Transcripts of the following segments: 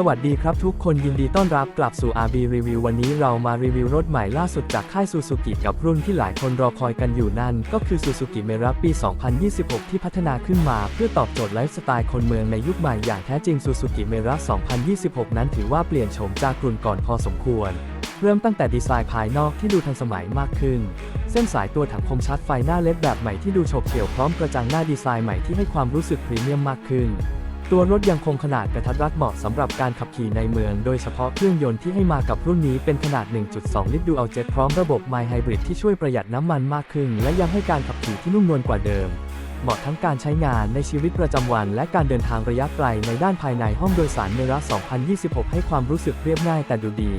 สวัสดีครับทุกคนยินดีต้อนรับกลับสู่ RB Review วันนี้เรามารีวิวรถใหม่ล่าสุดจากค่าย Suzuki กับรุ่นที่หลายคนรอคอยกันอยู่นั่น ก็คือ Suzuki m e r a ปี 2026 ที่พัฒนาขึ้นมาเพื่อตอบโจทย์ไลฟ์สไตล์คนเมืองในยุคใหม่อย่างแท้จริง Suzuki m e r a 2026 นั้นถือว่าเปลี่ยนโฉมจากรุ่นก่อนพอสมควร เริ่มตั้งแต่ดีไซน์ภายนอกที่ดูทันสมัยมากขึ้น เส้นสายตัวถังคมชัดไฟหน้าเล็ดแบบใหม่ที่ดูโฉบเฉี่ยวพร้อมกระจังหน้าดีไซน์ใหม่ที่ให้ความรู้สึกพรีเมียมมากขึ้น ตัวรถยังคงขนาดกระทัดรัดเหมาะสำหรับการขับขี่ในเมือง โดยเฉพาะเครื่องยนต์ที่ให้มากับรุ่นนี้เป็นขนาด 1.2 ลิตรดูอัลเจ็ตพร้อมระบบ My Hybrid ที่ช่วยประหยัดน้ำมันมากขึ้น และยังให้การขับขี่ที่นุ่มนวลกว่าเดิม เหมาะทั้งการใช้งานในชีวิตประจำวัน และการเดินทางระยะไกลในด้านภายในห้องโดยสารเมระ2026 ให้ความรู้สึกเรียบง่ายแต่ดูดี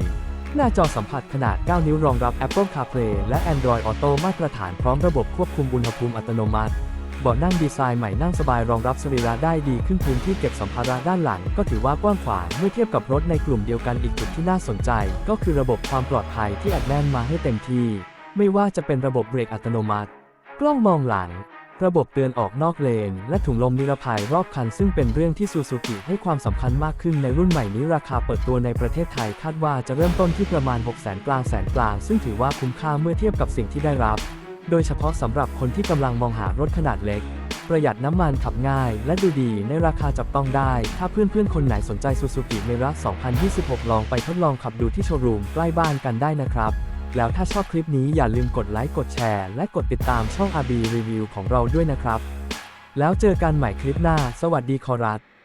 หน้าจอสัมผัสขนาด 9 นิ้วรองรับ Apple CarPlay และ Android Auto มาตรฐานพร้อมระบบควบคุมอุณหภูมิอัตโนมัติ เบาะนั่งดีไซน์ใหม่นั่งสบายรองรับสรีระได้ดีขึ้นพื้นที่เก็บสัมภาระด้านหลัง ก็ถือว่ากว้างขวางเมื่อเทียบกับรถในกลุ่มเดียวกันอีกจุดที่น่าสนใจ ก็คือระบบความปลอดภัยที่อัดแน่นมาให้เต็มที่ ไม่ว่าจะเป็นระบบเบรกอัตโนมัติ กล้องมองหลัง ระบบเตือนออกนอกเลน และถุงลมนิรภัยรอบคัน ซึ่งเป็นเรื่องที่ซูซูกิให้ความสำคัญมากขึ้นในรุ่นใหม่นี้ราคาเปิดตัวในประเทศไทยคาดว่าจะเริ่มต้นที่ประมาณ 6 0 0 0 0กลางแสนกลางซึ่งถือว่าคุ้มค่าเมื่อเทียบกับสิ่งที่ได้รับ โดยเฉพาะสำหรับคนที่กำลังมองหารถขนาดเล็ก ประหยัดน้ำมันขับง่าย และดูดีในราคาจับต้องได้ ถ้าเพื่อนๆ คนไหนสนใจ Suzuki m e r a 2026 ลองไปทดลองขับดูที่โชว์รูมใกล้บ้านกันได้นะครับ แล้วถ้าชอบคลิปนี้อย่าลืมกดไลค์กดแชร์ และกดติดตามช่อง RB Review ของเราด้วยนะครับ แล้วเจอกันใหม่คลิปหน้า สวัสดีขอรับ